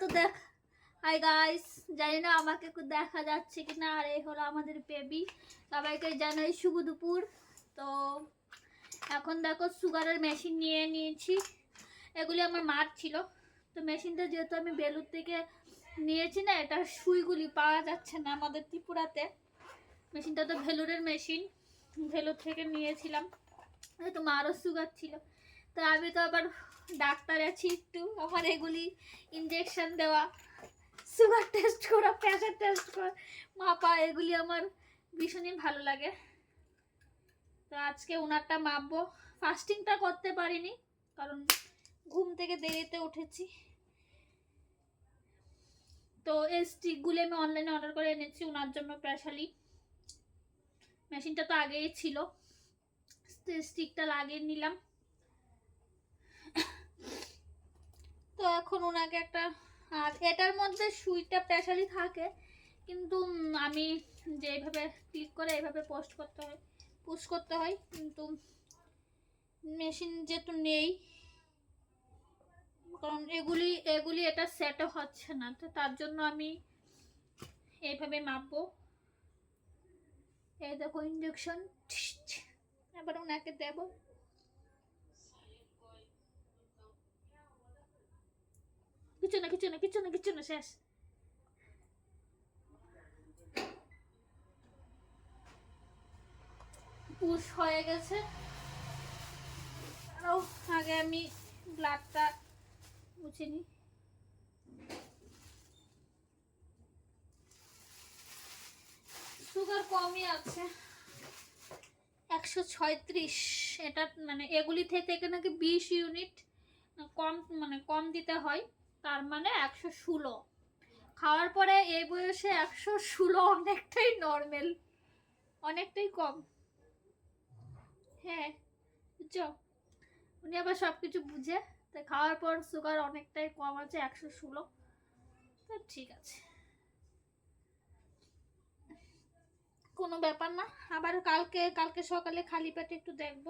তো দেখ hi guys জানি না আমাকে দেখা যাচ্ছে কি না আর এই হলো আমাদের বেবি সবাইকে জানাই শুভ দুপুর। তো এখন দেখো সুগারের মেশিন নিয়ে নিয়েছি। এগুলি আমার মার ছিল। তো মেশিনটা যেহেতু আমি বেলুর থেকে নিয়েছি না, এটা সুইগুলি পাওয়া যাচ্ছে না আমাদের ত্রিপুরাতে। মেশিনটা তো ভেলুরের মেশিন ভেলুর থেকে নিয়েছিলাম। তো মারও সুগার ছিল। তো আমি তো আবার ডাক্তার আছি একটু। আমার এগুলি ইঞ্জেকশন দেওয়া সুগার টেস্ট করা প্রেশার টেস্ট করা, মাপা, এগুলি আমার ভীষণই ভালো লাগে। তো আজকে ওনারটা মাপবো। ফাস্টিংটা করতে পারিনি, কারণ ঘুম থেকে দেরিতে উঠেছি। তো এই স্টিকগুলি আমি অনলাইনে অর্ডার করে এনেছি ওনার জন্য স্পেশালি মেশিনটা তো আগেই ছিল। স্টিকটা লাগিয়ে নিলাম। তো এখন ওনাকে একটা, আর এটার মধ্যে সুইটা স্পেশালি থাকে, কিন্তু আমি যে এইভাবে ক্লিক করে এইভাবে পোস্ট করতে হয় পুশ করতে হয়, কিন্তু মেশিন যেহেতু নেই, কারণ এগুলি এগুলি এটা সেটও হচ্ছে না, তো তার জন্য আমি এইভাবে মাপবো। এই দেখো ইঞ্জেকশন এবার ওনাকে দেব। কিছু না কিছু না কিছু না কিছু না শেষ পুশ হয়ে গেছে। আগে আমি ব্লাডটা মুছে নিই। সুগার কমই আছে। একশো ছয়ত্রিশ, এটা মানে এগুলি থেকে থেকে নাকি বিশ ইউনিট কম মানে কম দিতে হয়। তার মানে একশো ষোলো। খাওয়ার পরে এই বয়সে একশো ষোলো অনেকটাই নর্মাল অনেকটাই কম। হ্যাঁ বুঝছ? উনি আবার সব কিছু বুঝে তাই খাওয়ার পর সুগার অনেকটাই কম আছে, একশো ষোলো। তো ঠিক আছে। কোনো ব্যাপার না আবার কালকে কালকে সকালে খালি পেটে একটু দেখব।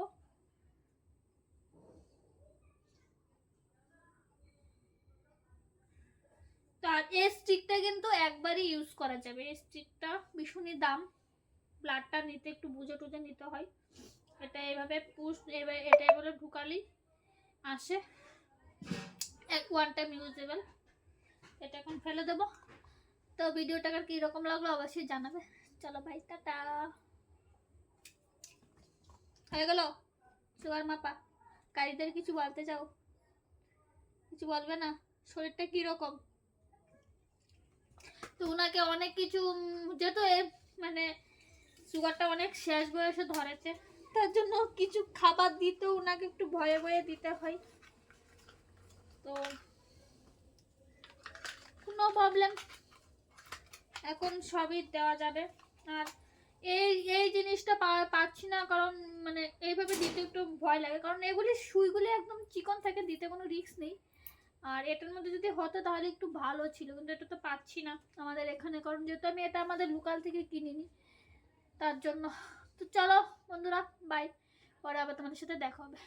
এই স্টিকটা কিন্তু একবারই ইউজ করা যাবে। এই স্টিকটা ভীষণই দাম। ব্লাডটা নিতে একটু বুঝে টুঝে নিতে হয়। এটা এভাবে পুশ এবার এটা এবারে ঢুকালি আসে। এক ওয়ান টাইম ইউজেবল এটা এখন ফেলে দেবো। তো ভিডিওটা কীরকম লাগল অবশ্যই জানাবে। চলো ভাই টাটা। হয়ে গেল? সুগার মাপা, গাড়িদের কিছু বলতে চাও? কিছু বলবে না? শরীরটা কীরকম? তো ওনাকে অনেক কিছু যেহেতু মানে সুগারটা অনেক শেষ বয়সে ধরেছে, তার জন্য কিছু খাবার দিতেও ওনাকে একটু ভয়ে ভয়ে দিতে হয়। তো নো প্রবলেম এখন সবই দেওয়া যাবে। আর এই এই জিনিসটা পাচ্ছি না, কারণ মানে এইভাবে দিতে একটু ভয় লাগে। কারণ এগুলি সুইগুলি একদম চিকন থাকে দিতে কোনো রিস্ক নেই। আর এটার মধ্যে যদি হতো তাহলে একটু ভালো ছিল, কিন্তু এটা তো পাচ্ছি না আমাদের এখানে, কারণ যেহেতু আমি এটা আমাদের লোকাল থেকে কিনিনি, তার জন্য। তো চলো বন্ধুরা বাই পরে আবার তোমাদের সাথে দেখা হবে।